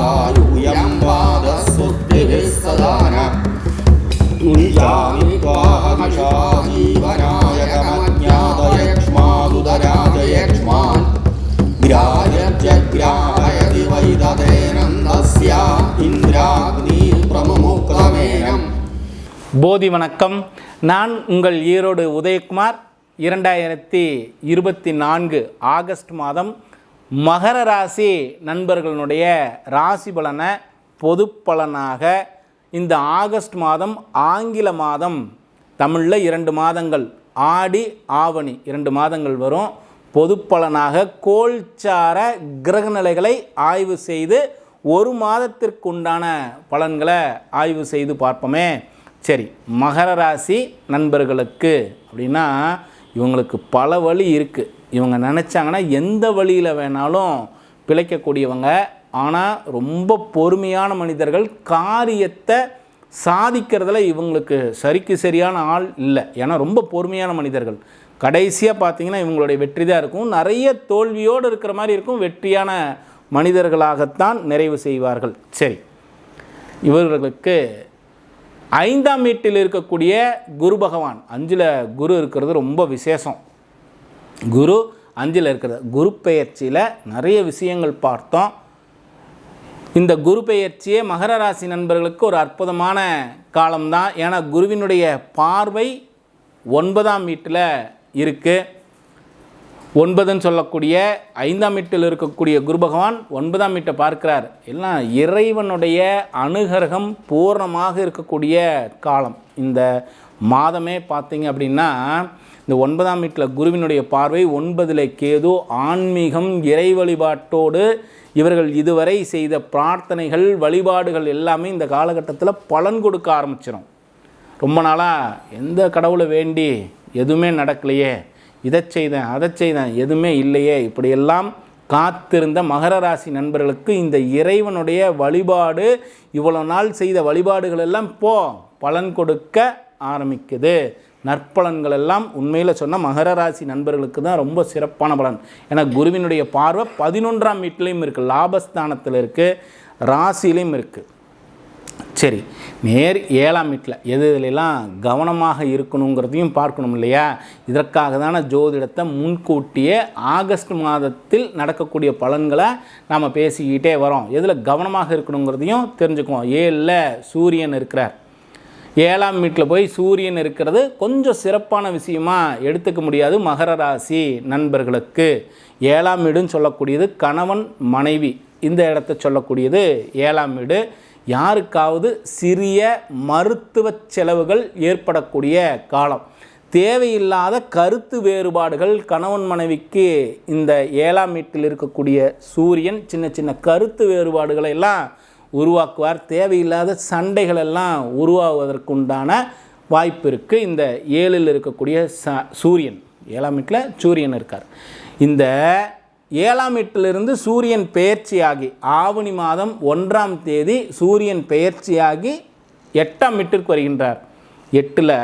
दीर्घायुयं पादस्तुतिभिः सदा न मुञ्जामि त्वाहमिषा जीवनाय कमज्ञातयक्ष्मादुदराजयक्ष्मान् ग्राह्यत्यग्राहयति वैदतेनन्दस्य इन्द्राग्निप्रमुक्तमेनम् போதி வணக்கம் நான் உங்கள் ஈரோடு உதயகுமார் இரண்டாயிரத்தி இருபத்தி நான்கு ஆகஸ்ட் மாதம் மகர ராசி நண்பர்களுடைய ராசி பலனை பொது பலனாக இந்த ஆகஸ்ட் மாதம் ஆங்கில மாதம் தமிழில் இரண்டு மாதங்கள் ஆடி ஆவணி இரண்டு மாதங்கள் வரும். பொது பலனாக கோல்சார கிரகநிலைகளை ஆய்வு செய்து ஒரு மாதத்திற்குண்டான பலன்களை ஆய்வு செய்து பார்ப்போமே. சரி மகர ராசி நண்பர்களுக்கு அப்படின்னா இவங்களுக்கு பல வழி இருக்குது இவங்க நினச்சாங்கன்னா எந்த வழியில் வேணாலும் பிழைக்கக்கூடியவங்க. ஆனால் ரொம்ப பொறுமையான மனிதர்கள் காரியத்தை சாதிக்கிறதுல இவங்களுக்கு சரிக்கு சரியான ஆள் இல்லை. ஏன்னா ரொம்ப பொறுமையான மனிதர்கள். கடைசியாக பார்த்தீங்கன்னா இவங்களுடைய வெற்றி தான் இருக்கும். நிறைய தோல்வியோடு இருக்கிற மாதிரி இருக்கும். வெற்றியான மனிதர்களாகத்தான் நிறைவு செய்வார்கள். சரி. இவர்களுக்கு ஐந்தாம் வீட்டில் இருக்கக்கூடிய குரு பகவான் அஞ்சில் குரு இருக்கிறது ரொம்ப விசேஷம். குரு அஞ்சில் இருக்கிறது குரு பெயர்ச்சியில் நிறைய விஷயங்கள் பார்த்தோம். இந்த குரு பெயர்ச்சியே மகர ராசி நண்பர்களுக்கு ஒரு அற்புதமான காலம்தான். ஏன்னா குருவினுடைய பார்வை ஒன்பதாம் வீட்டில் இருக்குது ஒன்பதுன்னு சொல்லக்கூடிய ஐந்தாம் வீட்டில் இருக்கக்கூடிய குரு பகவான் ஒன்பதாம் வீட்டை பார்க்கிறார். எல்லாம் இறைவனுடைய அனுகரகம் பூர்ணமாக இருக்கக்கூடிய காலம். இந்த மாதமே பார்த்தீங்க அப்படின்னா இந்த ஒன்பதாம் வீட்டில் குருவினுடைய பார்வை ஒன்பதில் கேது ஆன்மீகம் இறை வழிபாட்டோடு இவர்கள் இதுவரை செய்த பிரார்த்தனைகள் வழிபாடுகள் எல்லாமே இந்த காலகட்டத்தில் பலன் கொடுக்க ஆரம்பிச்சிடும் ரொம்ப நாளாக எந்த கடவுளை வேண்டி எதுவுமே நடக்கலையே இதை செய்தேன் அதை செய்தேன் எதுவுமே இல்லையே இப்படியெல்லாம் காத்திருந்த மகர ராசி நண்பர்களுக்கு இந்த இறைவனுடைய வழிபாடு இவ்வளோ நாள் செய்த வழிபாடுகள் எல்லாம் இப்போ பலன் கொடுக்க ஆரம்பிக்குது. நற்பலன்கள் எல்லாம் உண்மையில் சொன்னால் மகர ராசி நண்பர்களுக்கு தான் ரொம்ப சிறப்பான பலன். ஏன்னா குருவினுடைய பார்வை பதினொன்றாம் வீட்டிலையும் இருக்குது லாபஸ்தானத்தில் இருக்குது ராசிலையும் இருக்குது சரி நேர் ஏழாம் வீட்டில் எது இதிலெல்லாம் கவனமாக இருக்கணுங்கிறதையும் பார்க்கணும் இல்லையா? இதற்காக தானே ஜோதிடத்தை முன்கூட்டியே ஆகஸ்ட் மாதத்தில் நடக்கக்கூடிய பலன்களை நாம் பேசிக்கிட்டே வரோம். எதில் கவனமாக இருக்கணுங்கிறதையும் தெரிஞ்சுக்குவோம். ஏழில் சூரியன் இருக்கிறார். ஏழாம் வீட்டில் போய் சூரியன் இருக்கிறது கொஞ்சம் சிறப்பான விஷயமா எடுத்துக்க முடியாது மகர ராசி நண்பர்களுக்கு. ஏழாம் வீடுன்னு சொல்லக்கூடியது கணவன் மனைவி இந்த இடத்த சொல்லக்கூடியது ஏழாம் வீடு. யாருக்காவது சிறிய மருத்துவ செலவுகள் ஏற்படக்கூடிய காலம். தேவையில்லாத கருத்து வேறுபாடுகள் கணவன் மனைவிக்கு இந்த ஏழாம் வீட்டில் இருக்கக்கூடிய சூரியன் சின்ன சின்ன கருத்து வேறுபாடுகளை எல்லாம் உருவாக்குவார். தேவையில்லாத சண்டைகள் எல்லாம் உருவாகுவதற்குண்டான வாய்ப்பு இருக்குது இந்த ஏழில் இருக்கக்கூடிய ச சூரியன். ஏழாம் வீட்டில் சூரியன் இருக்கார். இந்த ஏழாம் வீட்டிலிருந்து சூரியன் பெயர்ச்சியாகி ஆவணி மாதம் ஒன்றாம் தேதி சூரியன் பெயர்ச்சியாகி எட்டாம் வீட்டிற்கு வருகின்றார். எட்டில்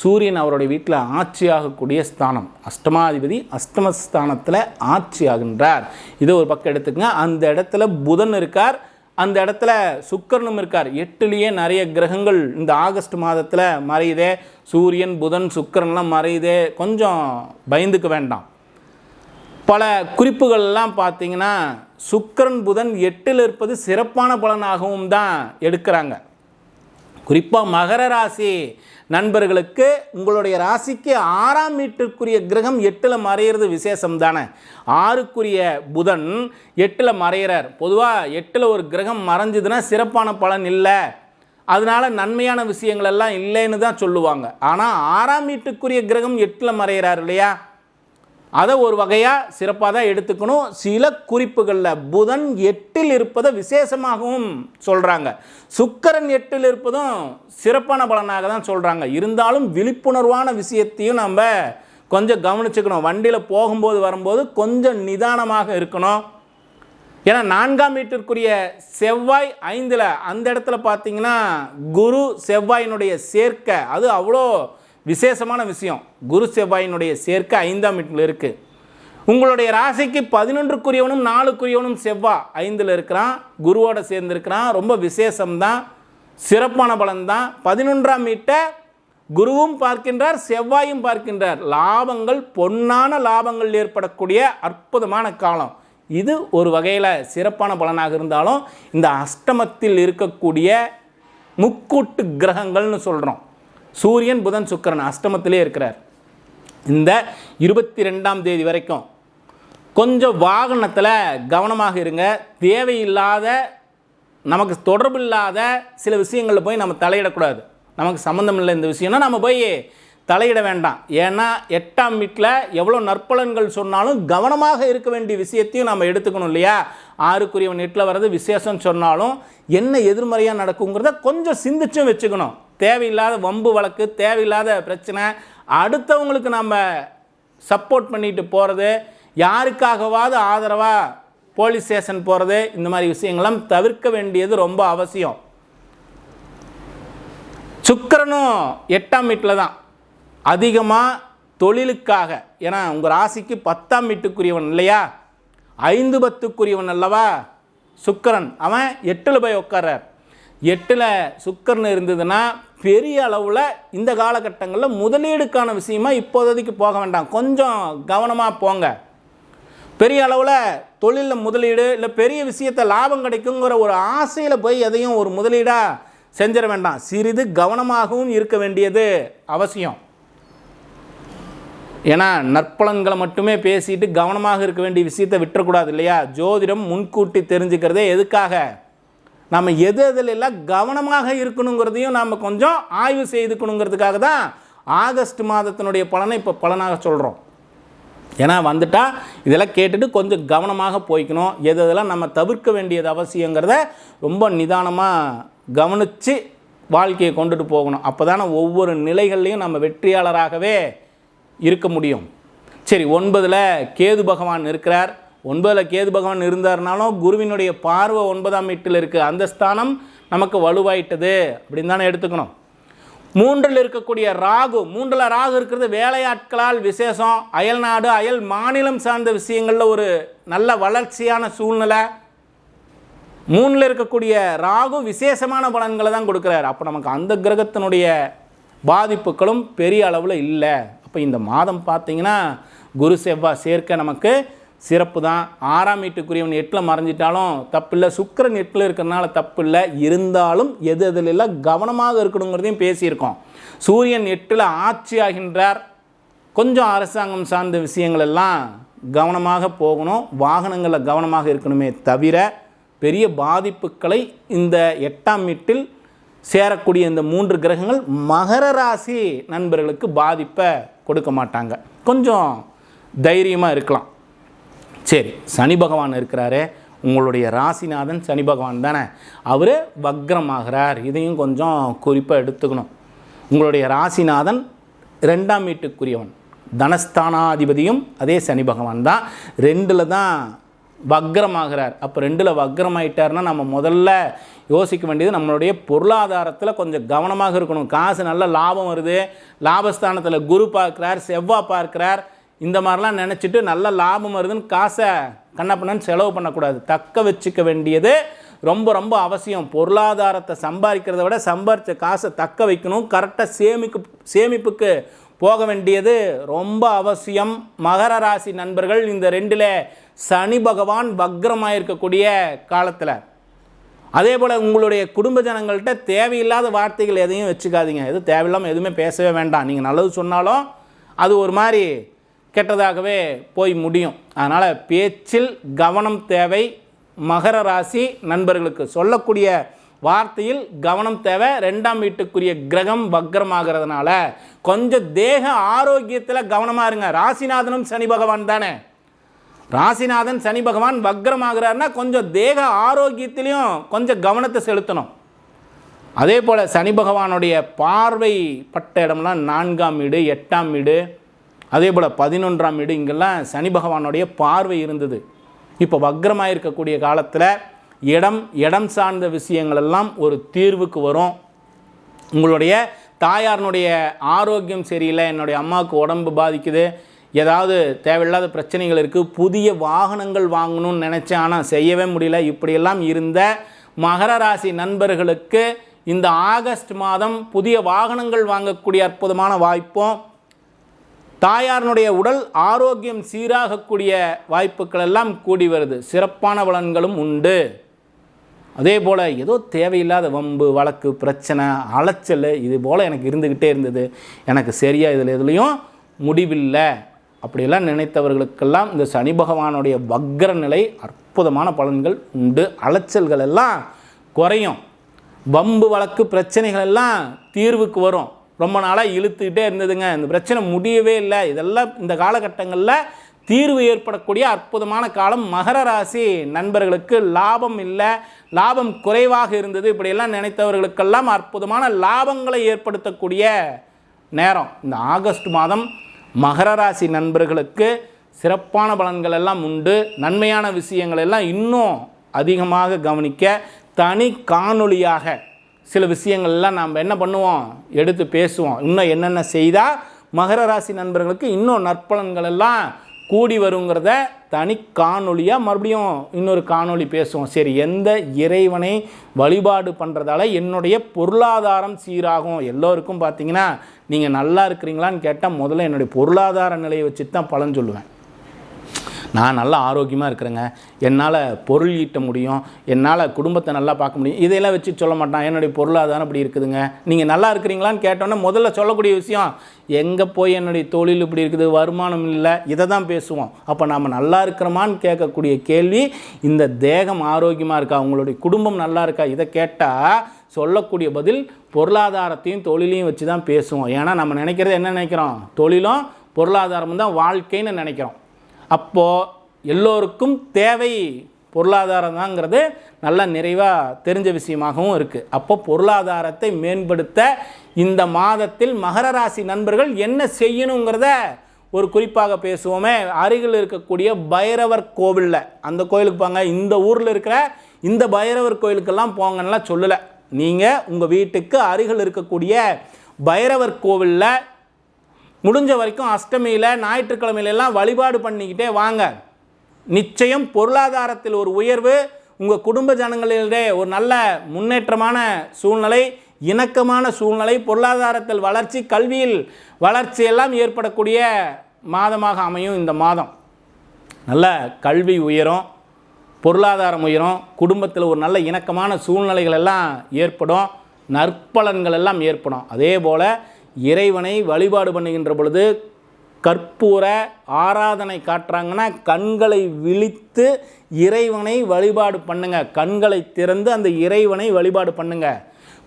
சூரியன் அவருடைய வீட்டில் ஆட்சியாகக்கூடிய ஸ்தானம் அஷ்டமாதிபதி அஷ்டமஸ்தானத்தில் ஆட்சி ஆகின்றார் இதை ஒரு பக்கம் எடுத்துக்கங்க. அந்த இடத்துல புதன் இருக்கார். அந்த இடத்துல சுக்கரனும் இருக்கார். எட்டுலேயே நிறைய கிரகங்கள் இந்த ஆகஸ்ட் மாதத்தில் மறையுதே. சூரியன் புதன் சுக்கரன்லாம் மறையுதே. கொஞ்சம் பயந்துக்க வேண்டாம். பல குறிப்புகள்லாம் பார்த்தீங்கன்னா சுக்கரன் புதன் எட்டில் இருப்பது சிறப்பான பலனாகவும் தான் எடுக்கிறாங்க. குறிப்பாக மகர ராசி நண்பர்களுக்கு உங்களுடைய ராசிக்கு ஆறாம் வீட்டிற்குரிய கிரகம் எட்டில் மறையிறது விசேஷம் தானே ஆறுக்குரிய புதன் எட்டில் மறையிறார். பொதுவாக எட்டில் ஒரு கிரகம் மறைஞ்சதுன்னா சிறப்பான பலன் இல்லை. அதனால் நன்மையான விஷயங்கள் எல்லாம் இல்லைன்னு தான் சொல்லுவாங்க. ஆனால் ஆறாம் வீட்டுக்குரிய கிரகம் எட்டில் மறையிறார் இல்லையா? அதை ஒரு வகையாக சிறப்பாக தான் எடுத்துக்கணும். சில குறிப்புகளில் புதன் எட்டில் இருப்பதை விசேஷமாகவும் சொல்கிறாங்க சுக்கரன் எட்டில் இருப்பதும் சிறப்பான பலனாக தான் சொல்கிறாங்க இருந்தாலும் விழிப்புணர்வான விஷயத்தையும் நம்ம கொஞ்சம் கவனிச்சுக்கணும். வண்டியில் போகும்போது வரும்போது கொஞ்சம் நிதானமாக இருக்கணும். ஏன்னா நான்காம் வீட்டிற்குரிய செவ்வாய் ஐந்தில் அந்த இடத்துல பார்த்தீங்கன்னா குரு செவ்வாயினுடைய சேர்க்கை. அது அவ்வளோ விசேஷமான விஷயம். குரு செவ்வாயினுடைய சேர்க்கை ஐந்தாம் வீட்டில் இருக்குது உங்களுடைய ராசிக்கு பதினொன்றுக்குரியவனும் நாலுக்குரியவனும் செவ்வா ஐந்தில் இருக்கிறான். குருவோட சேர்ந்துருக்கிறான். ரொம்ப விசேஷம்தான். சிறப்பான பலன்தான். பதினொன்றாம் வீட்டை குருவும் பார்க்கின்றார் செவ்வாயும் பார்க்கின்றார். லாபங்கள் பொன்னான லாபங்கள் ஏற்படக்கூடிய அற்புதமான காலம். இது ஒரு வகையில் சிறப்பான பலனாக இருந்தாலும் இந்த அஷ்டமத்தில் இருக்கக்கூடிய முக்கூட்டு கிரகங்கள்னு சொல்கிறோம் சூரியன் புதன் சுக்கிரன் அஷ்டமத்திலே இருக்கிறார். இந்த இருபத்தி ரெண்டாம் தேதி வரைக்கும் கொஞ்சம் வாகனத்தில் கவனமாக இருங்க. தேவையில்லாத நமக்கு தொடர்பு இல்லாத சில விஷயங்களில் போய் நம்ம தலையிடக்கூடாது. நமக்கு சம்மந்தம் இல்லை இந்த விஷயம்னா நம்ம போய் தலையிட வேண்டாம். ஏன்னா எட்டாம் வீட்டில் எவ்வளோ நற்பலன்கள் சொன்னாலும் கவனமாக இருக்க வேண்டிய விஷயத்தையும் நம்ம எடுத்துக்கணும் இல்லையா? ஆறுக்குரியவன் எட்டில் வர்றது விசேஷம் சொன்னாலும் என்ன எதிர்மறையாக நடக்குங்கிறத கொஞ்சம் சிந்திச்சும் வச்சுக்கணும். தேவையில்லாத வம்பு வழக்கு தேவையில்லாத பிரச்சனை. அடுத்தவங்களுக்கு நம்ம சப்போர்ட் பண்ணிட்டு போகிறது யாருக்காகவாவது ஆதரவாக போலீஸ் ஸ்டேஷன் போகிறது இந்த மாதிரி விஷயங்கள்லாம் தவிர்க்க வேண்டியது ரொம்ப அவசியம். சுக்கரனும் எட்டாம் வீட்டில் தான். அதிகமாக தொழிலுக்காக ஏன்னா உங்கள் ராசிக்கு பத்தாம் வீட்டுக்குரியவன் இல்லையா? ஐந்து பத்துக்குரியவன் அல்லவா? சுக்கிரன் அவன் எட்டில் போய் உட்கார்றார். எட்டில் சுக்கர்னு இருந்ததுன்னா பெரிய அளவில் இந்த காலகட்டங்களில் முதலீடுக்கான விஷயமா இப்போதைக்கு போக வேண்டாம். கொஞ்சம் கவனமாக போங்க. பெரிய அளவில் தொழிலில் முதலீடு இல்லை பெரிய விஷயத்தை லாபம் கிடைக்குங்கிற ஒரு ஆசையில் போய் எதையும் ஒரு முதலீடாக செஞ்சிட வேண்டாம். சிறிது கவனமாகவும் இருக்க வேண்டியது அவசியம். ஏன்னா நற்பலன்களை மட்டுமே பேசிட்டு கவனமாக இருக்க வேண்டிய விஷயத்தை விட்டுறக்கூடாது இல்லையா? ஜோதிடம் முன்கூட்டி தெரிஞ்சுக்கிறதே எதுக்காக? நம்ம எது எதில் எல்லாம் கவனமாக இருக்கணுங்கிறதையும் நாம் கொஞ்சம் ஆய்வு செய்துக்கணுங்கிறதுக்காக தான் ஆகஸ்ட் மாதத்தினுடைய பலனை இப்போ பலனாக சொல்கிறோம் ஏன்னா வந்துட்டால் இதெல்லாம் கேட்டுட்டு கொஞ்சம் கவனமாக போய்க்கணும். எது எதெல்லாம் நம்ம தவிர்க்க வேண்டியது அவசியங்கிறத ரொம்ப நிதானமாக கவனித்து வாழ்க்கையை கொண்டுட்டு போகணும். அப்போ தானே ஒவ்வொரு நிலைகள்லையும் நம்ம வெற்றியாளராகவே இருக்க முடியும். சரி ஒன்பதில் கேது பகவான் இருக்கிறார். ஒன்பதில் கேது பகவான் இருந்தார்னாலும் குருவினுடைய பார்வை ஒன்பதாம் வீட்டில் இருக்குது அந்த ஸ்தானம் நமக்கு வலுவாயிட்டது அப்படின்னு தானே எடுத்துக்கணும். மூன்றில் இருக்கக்கூடிய ராகு மூன்றில் ராகு இருக்கிறது வேலையாட்களால் விசேஷம் அயல் நாடு அயல் மாநிலம் சார்ந்த விஷயங்களில் ஒரு நல்ல வளர்ச்சியான சூழ்நிலை. மூணில் இருக்கக்கூடிய ராகு விசேஷமான பலன்களை தான் கொடுக்குறாரு. அப்போ நமக்கு அந்த கிரகத்தினுடைய பாதிப்புகளும் பெரிய அளவில் இல்லை. அப்போ இந்த மாதம் பார்த்தீங்கன்னா குரு செவ்வாய் சேர்க்க நமக்கு சிறப்பு தான். ஆறாம் வீட்டுக்குரியவன் எட்டில் மறைஞ்சிட்டாலும் தப்பில்லை. சுக்கரன் எட்டில் இருக்கிறனால தப்பில்லை. இருந்தாலும் எது எதிலெல்லாம் கவனமாக இருக்கணுங்கிறதையும் பேசியிருக்கோம். சூரியன் எட்டில் ஆட்சி ஆகின்றார். கொஞ்சம் அரசாங்கம் சார்ந்த விஷயங்கள் எல்லாம் கவனமாக போகணும். வாகனங்களில் கவனமாக இருக்கணுமே தவிர பெரிய பாதிப்புகளை இந்த எட்டாம் வீட்டில் சேரக்கூடிய இந்த மூன்று கிரகங்கள் மகர ராசி நண்பர்களுக்கு பாதிப்பை கொடுக்க மாட்டாங்க. கொஞ்சம் தைரியமாக இருக்கலாம். சரி சனி பகவான் இருக்கிறாரே. உங்களுடைய ராசிநாதன் சனி பகவான் தானே. அவர் வக்ரமாகிறார். இதையும் கொஞ்சம் குறிப்பாக எடுத்துக்கணும். உங்களுடைய ராசிநாதன் ரெண்டாம் வீட்டுக்குரியவன். தனஸ்தானாதிபதியும் அதே சனி பகவான் தான். ரெண்டில் தான் வக்ரமாகிறார். அப்போ ரெண்டில் வக்ரமாயிட்டார்னா நம்ம முதல்ல யோசிக்க வேண்டியது நம்மளுடைய பொருளாதாரத்தில் கொஞ்சம் கவனமாக இருக்கணும். காசு நல்ல லாபம் வருது. லாபஸ்தானத்தில் குரு பார்க்குறார் செவ்வாய் பார்க்குறார். இந்த மாதிரிலாம் நினச்சிட்டு நல்ல லாபம் வருதுன்னு காசை கண்ணப்பண்ணன்னு செலவு பண்ணக்கூடாது. தக்க வச்சுக்க வேண்டியது ரொம்ப ரொம்ப அவசியம். பொருளாதாரத்தை சம்பாதிக்கிறத விட சம்பாரித்த காசை தக்க வைக்கணும். கரெக்டாக சேமிக்கு சேமிப்புக்கு போக வேண்டியது ரொம்ப அவசியம். மகர ராசி நண்பர்கள் இந்த ரெண்டில் சனி பகவான் வக்ரமாக இருக்கக்கூடிய காலத்தில். அதே போல் உங்களுடைய குடும்ப ஜனங்கள்கிட்ட தேவையில்லாத வார்த்தைகள் எதையும் வச்சுக்காதீங்க. எது தேவையில்லாமல் எதுவுமே பேசவே வேண்டாம். நீங்கள் நல்லது சொன்னாலும் அது ஒரு மாதிரி கெட்டதாகவே போய் முடியும். அதனால் பேச்சில் கவனம் தேவை. மகர ராசி நண்பர்களுக்கு சொல்லக்கூடிய வார்த்தையில் கவனம் தேவை. ரெண்டாம் வீட்டுக்குரிய கிரகம் வக்ரமாகிறதுனால கொஞ்சம் தேக ஆரோக்கியத்தில் கவனமாக இருங்க. ராசிநாதனும் சனி பகவான் தானே. ராசிநாதன் சனி பகவான் வக்ரமாகிறாருன்னா கொஞ்சம் தேக ஆரோக்கியத்திலையும் கொஞ்சம் கவனத்தை செலுத்தணும். அதே போல் சனி பகவானுடைய பார்வை பட்ட இடம்லாம் நான்காம் வீடு எட்டாம் வீடு. அதே போல் பதினொன்றாம் வீடு இங்கெல்லாம் சனி பகவானுடைய பார்வை இருந்தது. இப்போ வக்ரமாக இருக்கக்கூடிய காலத்தில் இடம் இடம் சார்ந்த விஷயங்கள் எல்லாம் ஒரு தீர்வுக்கு வரும். உங்களுடைய தாயாரினுடைய ஆரோக்கியம் சரியில்லை என்னுடைய அம்மாவுக்கு உடம்பு பாதிக்குது ஏதாவது தேவையில்லாத பிரச்சனைகள் இருக்குது புதிய வாகனங்கள் வாங்கணும்னு நினச்சேன் ஆனால் செய்யவே முடியல. இப்படியெல்லாம் இருந்த மகர ராசி நண்பர்களுக்கு இந்த ஆகஸ்ட் மாதம் புதிய வாகனங்கள் வாங்கக்கூடிய அற்புதமான வாய்ப்பும் தாயாரினுடைய உடல் ஆரோக்கியம் சீராகக்கூடிய வாய்ப்புகள் எல்லாம் கூடி வருது. சிறப்பான பலன்களும் உண்டு. அதே போல் ஏதோ தேவையில்லாத வம்பு வழக்கு பிரச்சனை அலைச்சல் இது போல் எனக்கு இருந்துக்கிட்டே இருந்தது. எனக்கு சரியாக இதில் எதுலேயும் முடிவில்லை. அப்படியெல்லாம் நினைத்தவர்களுக்கெல்லாம் இந்த சனி பகவானுடைய வக்ர நிலை அற்புதமான பலன்கள் உண்டு. அலைச்சல்கள் எல்லாம் குறையும். வம்பு வழக்கு பிரச்சனைகள் எல்லாம் தீர்வுக்கு வரும். ரொம்ப நாளாக இழுத்துக்கிட்டே இருந்ததுங்க. இந்த பிரச்சனை முடியவே இல்லை. இதெல்லாம் இந்த காலகட்டங்களில் தீர்வு ஏற்படக்கூடிய அற்புதமான காலம் மகர ராசி. நண்பர்களுக்கு லாபம் இல்லை. லாபம் குறைவாக இருந்தது. இப்படியெல்லாம் நினைத்தவர்களுக்கெல்லாம் அற்புதமான லாபங்களை ஏற்படுத்தக்கூடிய நேரம். இந்த ஆகஸ்ட் மாதம் மகர ராசி நண்பர்களுக்கு சிறப்பான பலன்கள் எல்லாம் உண்டு. நன்மையான விஷயங்கள் எல்லாம் இன்னும் அதிகமாக கவனிக்க தனி காணொளியாக சில விஷயங்கள்லாம் நாம் என்ன பண்ணுவோம்? எடுத்து பேசுவோம். இன்னும் என்னென்ன செய்தால் மகர ராசி நண்பர்களுக்கு இன்னும் நற்பலன்கள் எல்லாம் கூடி வருங்கிறத தனி காணொலியாக மறுபடியும் இன்னொரு காணொலி பேசுவோம். சரி எந்த இறைவனை வழிபாடு பண்ணுறதால என்னுடைய பொருளாதாரம் சீராகும்? எல்லோருக்கும் பார்த்தீங்கன்னா நீங்கள் நல்லா இருக்கிறீங்களான்னு கேட்டால் முதல்ல என்னுடைய பொருளாதார நிலையை வச்சு தான் பலன் சொல்லுவேன். நான் நல்லா ஆரோக்கியமாக இருக்கிறேங்க. என்னால் பொருள் ஈட்ட முடியும். என்னால் குடும்பத்தை நல்லா பார்க்க முடியும். இதையெல்லாம் வச்சு சொல்ல மாட்டான். என்னுடைய பொருளாதாரம் இப்படி இருக்குதுங்க. நீங்கள் நல்லா இருக்கிறீங்களான்னு கேட்டோன்னே முதல்ல சொல்லக்கூடிய விஷயம் எங்கே போய் என்னுடைய தொழில் இப்படி இருக்குது? வருமானம் இல்லை. இதை தான் பேசுவோம். அப்போ நாம் நல்லா இருக்கிறோமான்னு கேட்கக்கூடிய கேள்வி இந்த தேகம் ஆரோக்கியமாக இருக்கா? உங்களுடைய குடும்பம் நல்லா இருக்கா? இதை கேட்டால் சொல்லக்கூடிய பதில் பொருளாதாரத்தையும் தொழிலையும் வச்சு தான் பேசுவோம். ஏன்னா நம்ம நினைக்கிறது என்ன நினைக்கிறோம்? தொழிலும் பொருளாதாரமும் தான் வாழ்க்கைன்னு நினைக்கிறோம். அப்போது எல்லோருக்கும் தேவை பொருளாதாரம் தாங்கிறது நல்ல நிறைவாக தெரிஞ்ச விஷயமாகவும் இருக்குது அப்போ பொருளாதாரத்தை மேம்படுத்த இந்த மாதத்தில் மகர ராசி நண்பர்கள் என்ன செய்யணுங்கிறத ஒரு குறிப்பாக பேசுவோமே. அருகில் இருக்கக்கூடிய பைரவர் கோவிலில் அந்த கோயிலுக்கு போங்க. இந்த ஊரில் இருக்கிற இந்த பைரவர் கோயிலுக்கெல்லாம் போங்கன்னெலாம் சொல்லலை. நீங்கள் உங்கள் வீட்டுக்கு அருகில் இருக்கக்கூடிய பைரவர் கோவிலில் முடிஞ்ச வரைக்கும் அஷ்டமியில் ஞாயிற்றுக்கிழமையிலெல்லாம் வழிபாடு பண்ணிக்கிட்டே வாங்க. நிச்சயம் பொருளாதாரத்தில் ஒரு உயர்வு உங்கள் குடும்ப ஜனங்களிலே ஒரு நல்ல முன்னேற்றமான சூழ்நிலை இணக்கமான சூழ்நிலை பொருளாதாரத்தில் வளர்ச்சி கல்வியில் வளர்ச்சி எல்லாம் ஏற்படக்கூடிய மாதமாக அமையும் இந்த மாதம். நல்ல கல்வி உயரும் பொருளாதாரம் உயரும் குடும்பத்தில் ஒரு நல்ல இணக்கமான சூழ்நிலைகள் எல்லாம் ஏற்படும் நற்பலன்கள் எல்லாம் ஏற்படும். அதே போல் இறைவனை வழிபாடு பண்ணுகின்ற பொழுது கற்பூர ஆராதனை காட்டுறாங்கன்னா கண்களை விழித்து இறைவனை வழிபாடு பண்ணுங்க. கண்களை திறந்து அந்த இறைவனை வழிபாடு பண்ணுங்க.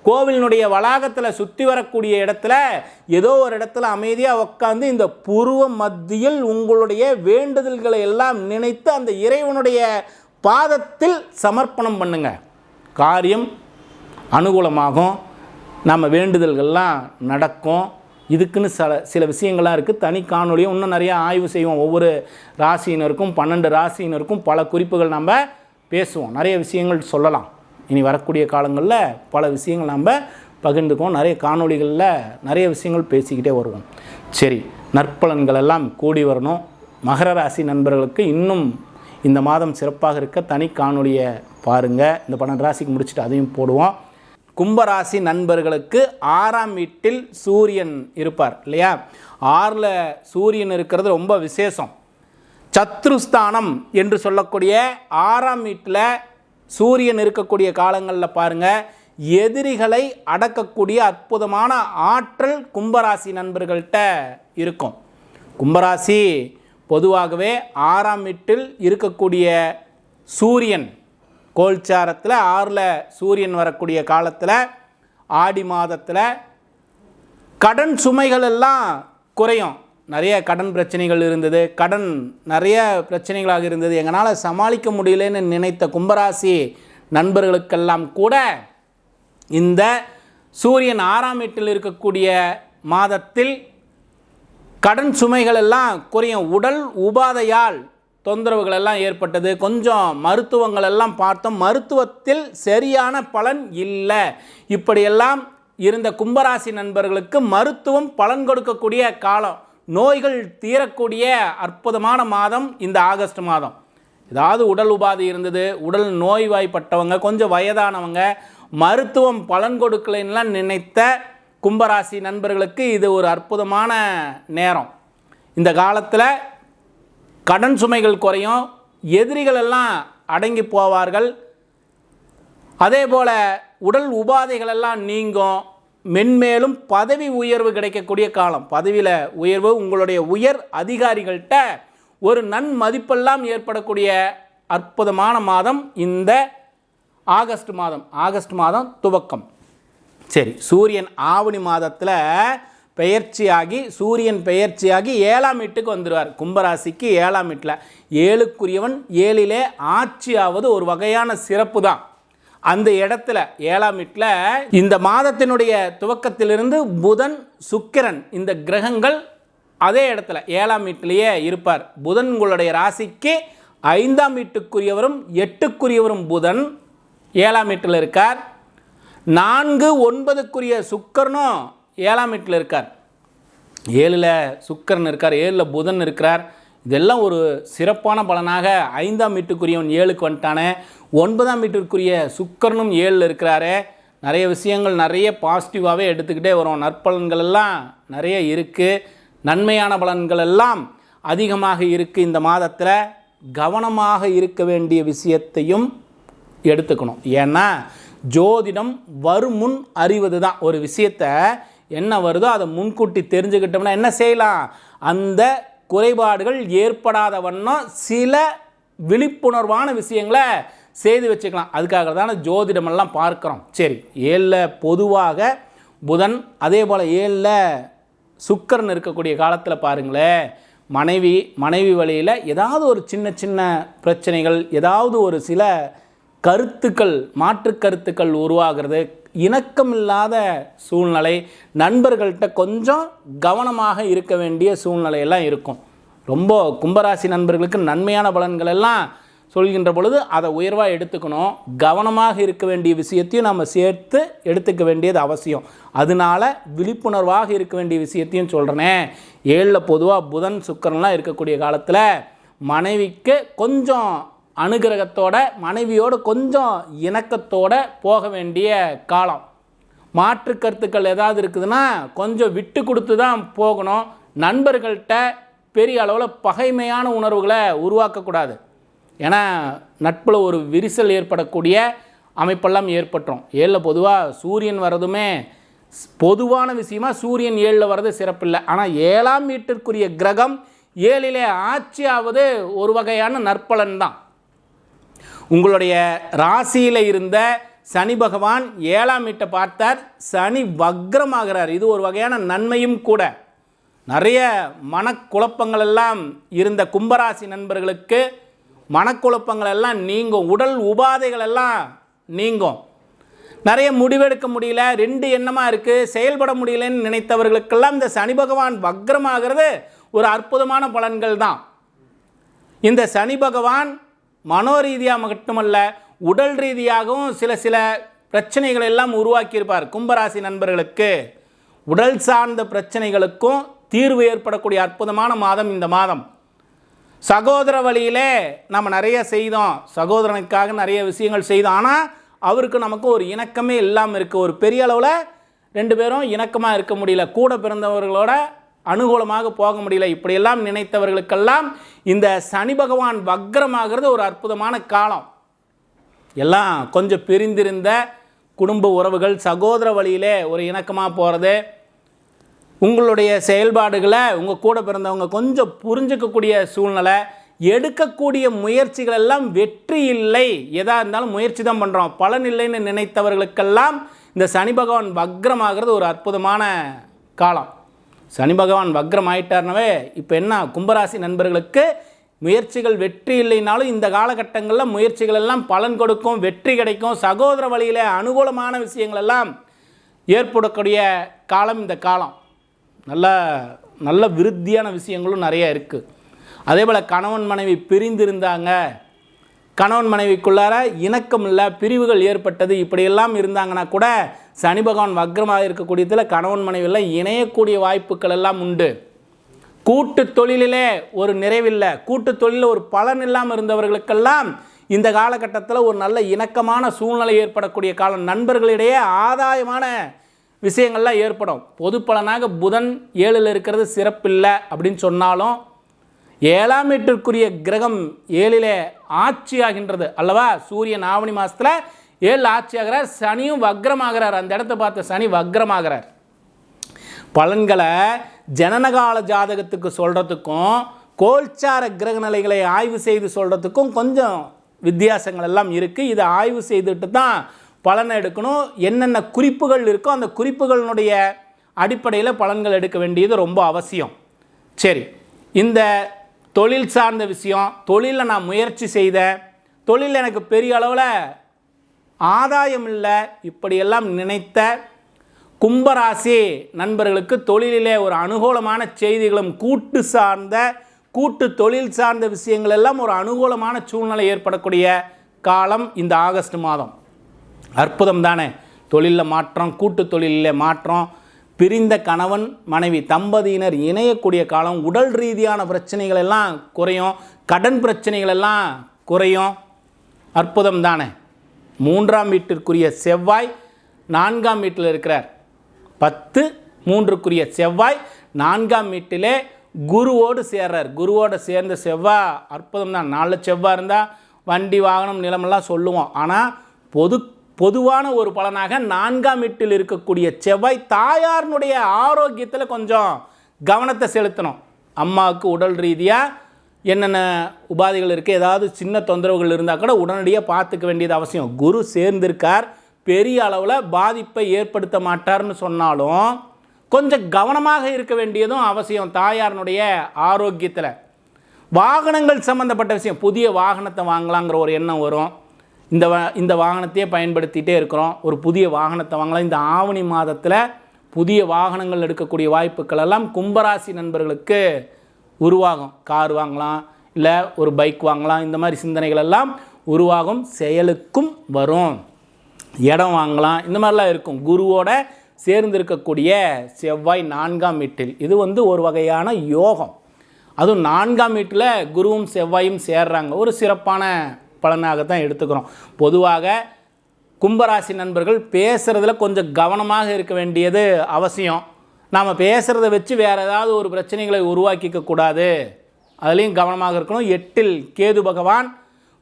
கோவிலினுடைய வளாகத்தில் சுற்றி வரக்கூடிய இடத்துல ஏதோ ஒரு இடத்துல அமைதியாக உட்காந்து இந்த புருவ மத்தியில் உங்களுடைய வேண்டுதல்களை எல்லாம் நினைத்து அந்த இறைவனுடைய பாதத்தில் சமர்ப்பணம் பண்ணுங்க. காரியம் அனுகூலமாகும். நம்ம வேண்டுதல்கள்லாம் நடக்கும். இதுக்குன்னு சில சில விஷயங்கள்லாம் இருக்குது தனி காணொலியும் இன்னும் நிறைய ஆய்வு செய்வோம். ஒவ்வொரு ராசியினருக்கும் பன்னெண்டு ராசியினருக்கும் பல குறிப்புகள் நம்ம பேசுவோம். நிறைய விஷயங்கள் சொல்லலாம். இனி வரக்கூடிய காலங்களில் பல விஷயங்கள் நம்ம பகிர்ந்துக்குவோம். நிறைய காணொளிகளில் நிறைய விஷயங்கள் பேசிக்கிட்டே வருவோம். சரி நற்பலன்கள் எல்லாம் கூடி வரணும். மகர ராசி நண்பர்களுக்கு இன்னும் இந்த மாதம் சிறப்பாக இருக்க தனி காணொலியை பாருங்கள் இந்த பன்னெண்டு ராசிக்கு முடிச்சுட்டு அதையும் போடுவோம். கும்பராசி நண்பர்களுக்கு ஆறாம் வீட்டில் சூரியன் இருப்பார் இல்லையா? ஆறில் சூரியன் இருக்கிறது ரொம்ப விசேஷம். சத்ருஸ்தானம் என்று சொல்லக்கூடிய ஆறாம் வீட்டில் சூரியன் இருக்கக்கூடிய காலங்களில் பாருங்கள் எதிரிகளை அடக்கக்கூடிய அற்புதமான ஆற்றல் கும்பராசி நண்பர்கள்ட்ட இருக்கும். கும்பராசி பொதுவாகவே ஆறாம் வீட்டில் இருக்கக்கூடிய சூரியன் கோல்சாரத்தில் ஆறில் சூரியன் வரக்கூடிய காலத்தில் ஆடி மாதத்தில் கடன் சுமைகள் எல்லாம் குறையும். நிறைய கடன் பிரச்சனைகள் இருந்தது. கடன் நிறைய பிரச்சனைகளாக இருந்தது. எங்களால் சமாளிக்க முடியலன்னு நினைத்த கும்பராசி நண்பர்களுக்கெல்லாம் கூட இந்த சூரியன் ஆறாம் வீட்டில் இருக்கக்கூடிய மாதத்தில் கடன் சுமைகள் எல்லாம் குறையும். உடல் உபாதையால் தொந்தரவுகள் எல்லாம் ஏற்பட்டது. கொஞ்சம் மருத்துவங்கள் எல்லாம் பார்த்தோம். மருத்துவத்தில் சரியான பலன் இல்லை. இப்படியெல்லாம் இருந்த கும்பராசி நண்பர்களுக்கு மருத்துவம் பலன் கொடுக்கக்கூடிய காலம். நோய்கள் தீரக்கூடிய அற்புதமான மாதம் இந்த ஆகஸ்ட் மாதம். ஏதாவது உடல் உபாதி இருந்தது உடல் நோய்வாய்ப்பட்டவங்க கொஞ்சம் வயதானவங்க மருத்துவம் பலன் கொடுக்கலைன்னுலாம் நினைத்த கும்பராசி நண்பர்களுக்கு இது ஒரு அற்புதமான நேரம். இந்த காலத்தில் கடன் சுமைகள் குறையும் எதிரிகள் எல்லாம் அடங்கி போவார்கள். அதே போல் உடல் உபாதைகளெல்லாம் நீங்கும். மென்மேலும் பதவி உயர்வு கிடைக்கக்கூடிய காலம். பதவியில் உயர்வு உங்களுடைய உயர் அதிகாரிகள்கிட்ட ஒரு நன்மதிப்பெல்லாம் ஏற்படக்கூடிய அற்புதமான மாதம் இந்த ஆகஸ்ட் மாதம். ஆகஸ்ட் மாதம் துவக்கம். சரி சூரியன் ஆவணி மாதத்தில் பெயர்ச்சியாகி சூரியன் பெயர்ச்சியாகி ஏழாம் வீட்டுக்கு வந்துடுவார் கும்பராசிக்கு ஏழாம் வீட்டில் ஏழுக்குரியவன் ஏழிலே ஆட்சியாவது ஒரு வகையான சிறப்பு தான். அந்த இடத்துல ஏழாம் வீட்டில் இந்த மாதத்தினுடைய துவக்கத்திலிருந்து புதன் சுக்கிரன் இந்த கிரகங்கள் அதே இடத்துல ஏழாம் வீட்டிலேயே இருப்பார். புதன் உங்களுடைய ராசிக்கு ஐந்தாம் வீட்டுக்குரியவரும் எட்டுக்குரியவரும் புதன் ஏழாம் வீட்டில் இருக்கார். நான்கு ஒன்பதுக்குரிய சுக்கரனும் ஏழாம் வீட்டில் இருக்கார். ஏழில் சுக்கரன் இருக்கார் ஏழில் புதன் இருக்கிறார். இதெல்லாம் ஒரு சிறப்பான பலனாக ஐந்தாம் வீட்டுக்குரியவன் ஏழுக்கு வந்துட்டானே. ஒன்பதாம் வீட்டிற்குரிய சுக்கரனும் ஏழில் இருக்கிறாரே. நிறைய விஷயங்கள் நிறைய பாசிட்டிவாகவே எடுத்துக்கிட்டே வரும். நற்பலன்கள் எல்லாம் நிறைய இருக்குது நன்மையான பலன்கள் எல்லாம் அதிகமாக இருக்குது இந்த மாதத்தில் கவனமாக இருக்க வேண்டிய விஷயத்தையும் எடுத்துக்கணும். ஏன்னா ஜோதிடம் வருமுன் அறிவது தான் ஒரு விஷயத்தை என்ன வருதோ அதை முன்கூட்டி தெரிஞ்சுக்கிட்டோம்னா என்ன செய்யலாம்? அந்த குறைபாடுகள் ஏற்படாத வண்ணம் சில விழிப்புணர்வான விஷயங்களை செய்து வச்சுக்கலாம். அதுக்காக தானே ஜோதிடமெல்லாம் பார்க்குறோம். சரி ஏழில் பொதுவாக புதன் அதே போல் ஏழில் சுக்கரன் இருக்கக்கூடிய காலத்தில் பாருங்களேன் மனைவி மனைவி வழியில் ஏதாவது ஒரு சின்ன சின்ன பிரச்சனைகள் ஏதாவது ஒரு சில கருத்துக்கள் மாற்று கருத்துக்கள் உருவாகிறது. இணக்கம் இல்லாத சூழ்நிலை நண்பர்கள்ட்ட கொஞ்சம் கவனமாக இருக்க வேண்டிய சூழ்நிலையெல்லாம் இருக்கும். ரொம்ப கும்பராசி நண்பர்களுக்கு நன்மையான பலன்கள் எல்லாம் சொல்கின்ற பொழுது அதை உயர்வாக எடுத்துக்கணும். கவனமாக இருக்க வேண்டிய விஷயத்தையும் நம்ம சேர்த்து எடுத்துக்க வேண்டியது அவசியம். அதனால விழிப்புணர்வாக இருக்க வேண்டிய விஷயத்தையும் சொல்கிறேனே ஏழில் பொதுவாக புதன் சுக்கரன்லாம் இருக்கக்கூடிய காலத்தில் மனைவிக்கு கொஞ்சம் அனுகிரகத்தோட மனைவியோடு கொஞ்சம் இணக்கத்தோட போக வேண்டிய காலம். மாற்று கருத்துக்கள் ஏதாவது இருக்குதுன்னா கொஞ்சம் விட்டு கொடுத்து தான் போகணும். நண்பர்கள்ட்ட பெரிய அளவில் பகைமையான உணர்வுகளை உருவாக்கக்கூடாது. ஏன்னா நட்பில் ஒரு விரிசல் ஏற்படக்கூடிய அமைப்பெல்லாம் ஏற்பட்டுரும். ஏழில் பொதுவாக சூரியன் வர்றதுமே பொதுவான விஷயமா சூரியன் ஏழில் வர்றது சிறப்பில்லை. ஆனால் ஏழாம் வீட்டிற்குரிய கிரகம் ஏழிலே ஆட்சியாவது ஒரு வகையான நற்பலன் தான். உங்களுடைய ராசியில் இருந்த சனி பகவான் ஏழாம் வீட்டை பார்த்தார். சனி வக்ரமாகிறார். இது ஒரு வகையான நன்மையும் கூட. நிறைய மனக்குழப்பங்கள் எல்லாம் இருந்த கும்பராசி நண்பர்களுக்கு மனக்குழப்பங்கள் எல்லாம் நீங்கும். உடல் உபாதைகள் எல்லாம் நீங்கும். நிறைய முடிவெடுக்க முடியல. ரெண்டு எண்ணமாக இருக்குது செயல்பட முடியலன்னு நினைத்தவர்களுக்கெல்லாம் இந்த சனி பகவான் வக்ரமாகிறது ஒரு அற்புதமான பலன்கள் தான். இந்த சனி பகவான் மனோரீதியாக மட்டுமல்ல உடல் ரீதியாகவும் சில சில பிரச்சனைகள் எல்லாம் உருவாக்கியிருப்பார் கும்பராசி நண்பர்களுக்கு. உடல் சார்ந்த பிரச்சனைகளுக்கும் தீர்வு ஏற்படக்கூடிய அற்புதமான மாதம் இந்த மாதம். சகோதர வழியிலே நம்ம நிறைய செய்தோம். சகோதரனுக்காக நிறைய விஷயங்கள் செய்தோம். ஆனால் அவருக்கு நமக்கு ஒரு இணக்கமே இல்லாமல் இருக்குது ஒரு பெரிய அளவில் ரெண்டு பேரும் இணக்கமாக இருக்க முடியல. கூட பிறந்தவர்களோட அனுகூலமாக போக முடியல. இப்படியெல்லாம் நினைத்தவர்களுக்கெல்லாம் இந்த சனி பகவான் வக்ரமாகிறது ஒரு அற்புதமான காலம். எல்லாம் கொஞ்சம் பிரிந்திருந்த குடும்ப உறவுகள் சகோதர வழியிலே ஒரு இணக்கமாக போகிறது உங்களுடைய செயல்பாடுகளை உங்கள் கூட பிறந்தவங்க கொஞ்சம் புரிஞ்சுக்கக்கூடிய சூழ்நிலை எடுக்கக்கூடிய முயற்சிகள் எல்லாம் வெற்றி இல்லை எதாக இருந்தாலும் முயற்சி தான் பண்ணுறோம் பலன் இல்லைன்னு நினைத்தவர்களுக்கெல்லாம் இந்த சனி பகவான் வக்ரமாகிறது ஒரு அற்புதமான காலம். சனி பகவான் வக்ரம் ஆயிட்டார்னவே இப்போ என்ன கும்பராசி நண்பர்களுக்கு முயற்சிகள் வெற்றி இல்லைனாலும் இந்த காலகட்டங்களில் முயற்சிகள் எல்லாம் பலன் கொடுக்கும் வெற்றி கிடைக்கும். சகோதர வழியில் அனுகூலமான விஷயங்கள் எல்லாம் ஏற்படக்கூடிய காலம் இந்த காலம். நல்ல நல்ல விருத்தியான விஷயங்களும் நிறைய இருக்குது அதே போல் கணவன் மனைவி பிரிந்திருந்தாங்க. கணவன் மனைவிக்குள்ளார இணக்கம் இல்லை பிரிவுகள் ஏற்பட்டது. இப்படியெல்லாம் இருந்தாங்கன்னா கூட சனி பகவான் வக்ரமாக இருக்கக்கூடியதில் கணவன் மனைவியில் இணையக்கூடிய வாய்ப்புகள் எல்லாம் உண்டு. கூட்டு தொழிலிலே ஒரு நிறைவில்லை. கூட்டு தொழிலில் ஒரு பலன் இல்லாமல் இருந்தவர்களுக்கெல்லாம் இந்த காலகட்டத்தில் ஒரு நல்ல இணக்கமான சூழ்நிலை ஏற்படக்கூடிய காலம். நண்பர்களிடையே ஆதாயமான விஷயங்கள்லாம் ஏற்படும். பொது பலனாக புதன் ஏழில் இருக்கிறது சிறப்பில்லை அப்படின்னு சொன்னாலும் ஏழாம் வீட்டிற்குரிய கிரகம் ஏழிலே ஆட்சி ஆகின்றது அல்லவா? சூரியன் ஆவணி மாதத்தில் ஏழு ஆட்சி ஆகிறார் சனியும் வக்ரமாகிறார். அந்த இடத்த பார்த்த சனி வக்ரமாகிறார். பலன்களை ஜனனகால ஜாதகத்துக்கு சொல்கிறதுக்கும் கோல்சார கிரக நிலைகளை ஆய்வு செய்து சொல்கிறதுக்கும் கொஞ்சம் வித்தியாசங்கள் எல்லாம் இருக்குது இதை ஆய்வு செய்துட்டு தான் பலனை எடுக்கணும். என்னென்ன குறிப்புகள் இருக்கோ அந்த குறிப்புகளினுடைய அடிப்படையில் பலன்கள் எடுக்க வேண்டியது ரொம்ப அவசியம். சரி இந்த தொழில் சார்ந்த விஷயம் தொழிலில் நான் முயற்சி செய்த தொழில் எனக்கு பெரிய அளவில் ஆதாயம் இல்லை இப்படியெல்லாம் நினைத்த கும்பராசி நண்பர்களுக்கு தொழிலிலே ஒரு அனுகூலமான செய்திகளும் கூட்டு சார்ந்த கூட்டு தொழில் சார்ந்த விஷயங்கள் எல்லாம் ஒரு அனுகூலமான சூழ்நிலை ஏற்படக்கூடிய காலம் இந்த ஆகஸ்ட் மாதம். அற்புதம் தானே. தொழிலில் மாற்றம் கூட்டு தொழிலில் மாற்றம் பிரிந்த கணவன் மனைவி தம்பதியினர் இணையக்கூடிய காலம் உடல் ரீதியான பிரச்சனைகள் எல்லாம் குறையும் கடன் பிரச்சனைகள் எல்லாம் குறையும். அற்புதம் தானே. மூன்றாம் வீட்டிற்குரிய செவ்வாய் நான்காம் வீட்டில் இருக்கிறார். பத்து மூன்றுக்குரிய செவ்வாய் நான்காம் வீட்டிலே குருவோடு சேர்றார். குருவோடு சேர்ந்த செவ்வாய் அற்புதம் தான் நாலு செவ்வாய் இருந்தால் வண்டி வாகனம் நிலமெல்லாம் சொல்லுவோம். ஆனால் பொது பொதுவான ஒரு பலனாக நான்காம் வீட்டில் இருக்கக்கூடிய செவ்வாய் தாயாரினுடைய ஆரோக்கியத்தில் கொஞ்சம் கவனத்தை செலுத்தணும். அம்மாவுக்கு உடல் ரீதியாக என்னென்ன உபாதைகள் இருக்குது ஏதாவது சின்ன தொந்தரவுகள் இருந்தால் கூட உடனடியாக பார்த்துக்க வேண்டியது அவசியம். குரு சேர்ந்திருக்கார். பெரிய அளவில் பாதிப்பை ஏற்படுத்த மாட்டார்னு சொன்னாலும் கொஞ்சம் கவனமாக இருக்க வேண்டியதும் அவசியம் தாயாரினுடைய ஆரோக்கியத்தில். வாகனங்கள் சம்மந்தப்பட்ட விஷயம் புதிய வாகனத்தை வாங்கலாங்கிற ஒரு எண்ணம் வரும். இந்த இந்த வாகனத்தையே பயன்படுத்திகிட்டே இருக்கிறோம். ஒரு புதிய வாகனத்தை வாங்கலாம். இந்த ஆவணி மாதத்தில் புதிய வாகனங்கள் எடுக்கக்கூடிய வாய்ப்புகள் எல்லாம் கும்பராசி நண்பர்களுக்கு உருவாகும். கார் வாங்கலாம் இல்லை ஒரு பைக் வாங்கலாம் இந்த மாதிரி சிந்தனைகள் எல்லாம் உருவாகும் செயலுக்கும் வரும். இடம் வாங்கலாம் இந்த மாதிரிலாம் இருக்கும். குருவோட சேர்ந்து இருக்கக்கூடிய செவ்வாய் நான்காம் வீட்டில். இது வந்து ஒரு வகையான யோகம். அதுவும் நான்காம் வீட்டில் குருவும் செவ்வாயும் சேர்றாங்க. ஒரு சிறப்பான பலனாகத்தான் எடுத்துக்கிறோம். பொதுவாக கும்பராசி நண்பர்கள் பேசுகிறதுல கொஞ்சம் கவனமாக இருக்க வேண்டியது அவசியம். நாம் பேசுகிறத வச்சு வேறு ஏதாவது ஒரு பிரச்சனைகளை உருவாக்கிக்க கூடாது. அதுலேயும் கவனமாக இருக்கணும். எட்டில் கேது பகவான்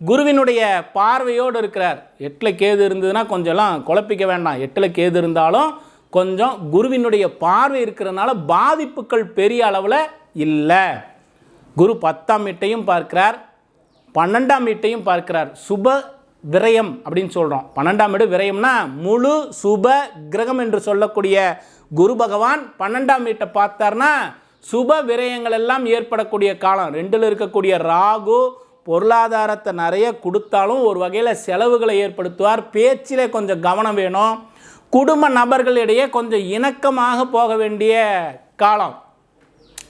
குருவினுடைய பார்வையோடு இருக்கிறார். எட்டில் கேது இருந்ததுன்னா கொஞ்சம்லாம் குழப்பிக்க வேண்டாம். எட்டில் கேது இருந்தாலும் கொஞ்சம் குருவினுடைய பார்வை இருக்கிறதுனால பாதிப்புகள் பெரிய அளவில் இல்லை. குரு பத்தாம் வீட்டையும் பார்க்கிறார். பன்னெண்டாம் வீட்டையும் பார்க்கிறார். சுப விரயம் அப்படின்னு சொல்கிறோம் பன்னெண்டாம் வீடு விரயம்னா முழு சுப கிரகம் என்று சொல்லக்கூடிய குரு பகவான் பன்னெண்டாம் வீட்டை பார்த்தார்னா சுப விரயங்கள் எல்லாம் ஏற்படக்கூடிய காலம். ரெண்டில் இருக்கக்கூடிய ராகு பொருளாதாரத்தை நிறைய கொடுத்தாலும் ஒரு வகையில் செலவுகளை ஏற்படுத்துவார். பேச்சில் கொஞ்சம் கவனம் வேணும். குடும்ப நபர்களிடையே கொஞ்சம் இணக்கமாக போக வேண்டிய காலம்.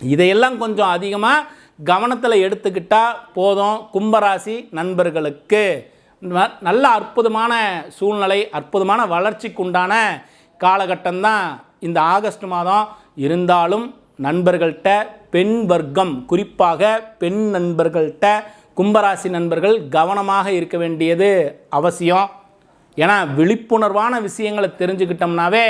இதையெல்லாம் கொஞ்சம் அதிகமாக கவனத்தில் எடுத்துக்கிட்டால் போதும் கும்பராசி நண்பர்களுக்கு. ந- நல்ல அற்புதமான சூழ்நிலை அற்புதமான வளர்ச்சிக்குண்டான காலகட்டம்தான் இந்த ஆகஸ்ட் மாதம் இருந்தாலும் நண்பர்கள்ட்ட பெண் வர்க்கம் குறிப்பாக பெண் நண்பர்கள்ட்ட கும்பராசி நண்பர்கள் கவனமாக இருக்க வேண்டியது அவசியம். ஏன்னா விழிப்புணர்வான விஷயங்களை தெரிஞ்சுக்கிட்டோம்னாவே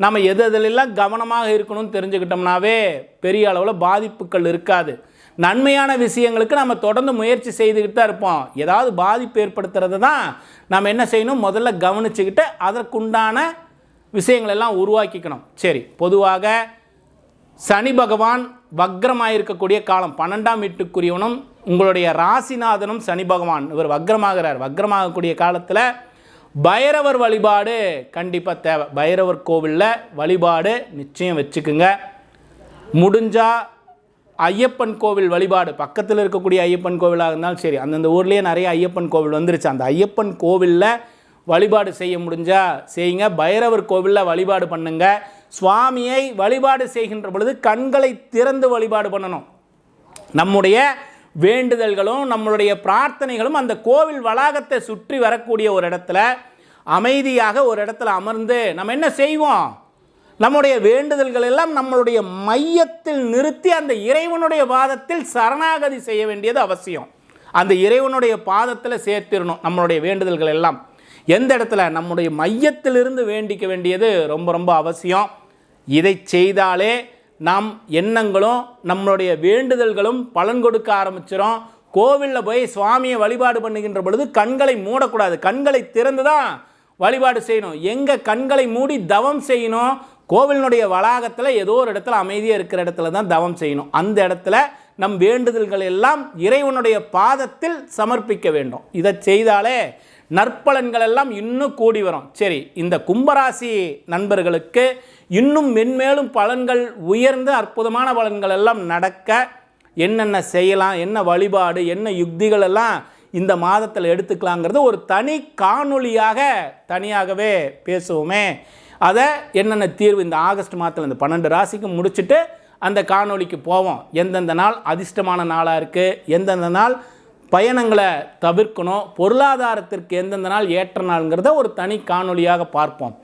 நம்ம எது எதிலெல்லாம் கவனமாக இருக்கணும்னு தெரிஞ்சுக்கிட்டோம்னாவே பெரிய அளவில் பாதிப்புகள் இருக்காது. நன்மையான விஷயங்களுக்கு நம்ம தொடர்ந்து முயற்சி செய்துக்கிட்டு தான் இருப்போம். ஏதாவது பாதிப்பு ஏற்படுத்துறது தான் நம்ம என்ன செய்யணும்? முதல்ல கவனிச்சுக்கிட்டு அதற்குண்டான விஷயங்கள் எல்லாம் உருவாக்கிக்கணும். சரி பொதுவாக சனி பகவான் வக்ரமாயிருக்கக்கூடிய காலம் பன்னெண்டாம் வீட்டுக்குரியவனும் உங்களுடைய ராசிநாதனும் சனி பகவான். இவர் வக்ரமாகிறார். வக்ரமாகக்கூடிய காலத்தில் பைரவர் வழிபாடு கண்டிப்பாக தேவை. பைரவர் கோவிலில் வழிபாடு நிச்சயம் வச்சுக்குங்க. முடிஞ்சால் ஐயப்பன் கோவில் வழிபாடு பக்கத்தில் இருக்கக்கூடிய ஐயப்பன் கோவிலாக இருந்தாலும் சரி அந்தந்த ஊர்லேயே நிறைய ஐயப்பன் கோவில் வந்துருச்சு. அந்த ஐயப்பன் கோவிலில் வழிபாடு செய்ய முடிஞ்சா செய்யுங்க. பைரவர் கோவிலில் வழிபாடு பண்ணுங்க. சுவாமியை வழிபாடு செய்கின்ற பொழுது கண்களை திறந்து வழிபாடு பண்ணணும். நம்முடைய வேண்டுதல்களும் நம்மளுடைய பிரார்த்தனைகளும் அந்த கோவில் வளாகத்தை சுற்றி வரக்கூடிய ஒரு இடத்துல அமைதியாக ஒரு இடத்துல அமர்ந்து நம்ம என்ன செய்வோம்? நம்முடைய வேண்டுதல்கள் எல்லாம் நம்மளுடைய மையத்தில் நிறுத்தி அந்த இறைவனுடைய பாதத்தில் சரணாகதி செய்ய வேண்டியது அவசியம். அந்த இறைவனுடைய பாதத்தில் சேர்த்திடணும் நம்மளுடைய வேண்டுதல்கள் எல்லாம். எந்த இடத்துல? நம்முடைய மையத்திலிருந்து வேண்டிக்க வேண்டியது ரொம்ப ரொம்ப அவசியம். இதை செய்தாலே நாம் எண்ணங்களும் நம்மளுடைய வேண்டுதல்களும் பலன் கொடுக்க ஆரம்பிச்சிடும் கோவிலில் போய் சுவாமியை வழிபாடு பண்ணுகின்ற பொழுது கண்களை மூடக்கூடாது. கண்களை திறந்து தான் வழிபாடு செய்யணும். எங்கே கண்களை மூடி தவம் செய்யணும்? கோவிலினுடைய வளாகத்தில் ஏதோ ஒரு இடத்துல அமைதியாக இருக்கிற இடத்துல தான் தவம் செய்யணும். அந்த இடத்துல நம் வேண்டுதல்கள் எல்லாம் இறைவனுடைய பாதத்தில் சமர்ப்பிக்க வேண்டும். இதை செய்தாலே நற்பலன்கள் எல்லாம் இன்னும் கூடி வரும். சரி இந்த கும்பராசி நண்பர்களுக்கு இன்னும் மென்மேலும் பலன்கள் உயர்ந்து அற்புதமான பலன்கள் எல்லாம் நடக்க என்னென்ன செய்யலாம் என்ன வழிபாடு என்ன யுக்திகள் எல்லாம் இந்த மாதத்தில் எடுத்துக்கலாங்கிறது ஒரு தனி காணொளியாக தனியாகவே பேசுவோமே. அதை என்னென்ன தீர்வு இந்த ஆகஸ்ட் மாதத்தில் இந்த பன்னெண்டு ராசிக்கு முடிச்சுட்டு அந்த காணொளிக்கு போவோம். எந்தெந்த நாள் அதிர்ஷ்டமான நாளாக இருக்குது எந்தெந்த நாள் பயணங்களை தவிர்க்கணும். பொருளாதாரத்திற்கு எந்தெந்த நாள் ஏற்ற நாள்ங்கிறத ஒரு தனி காணொளியாக பார்ப்போம்.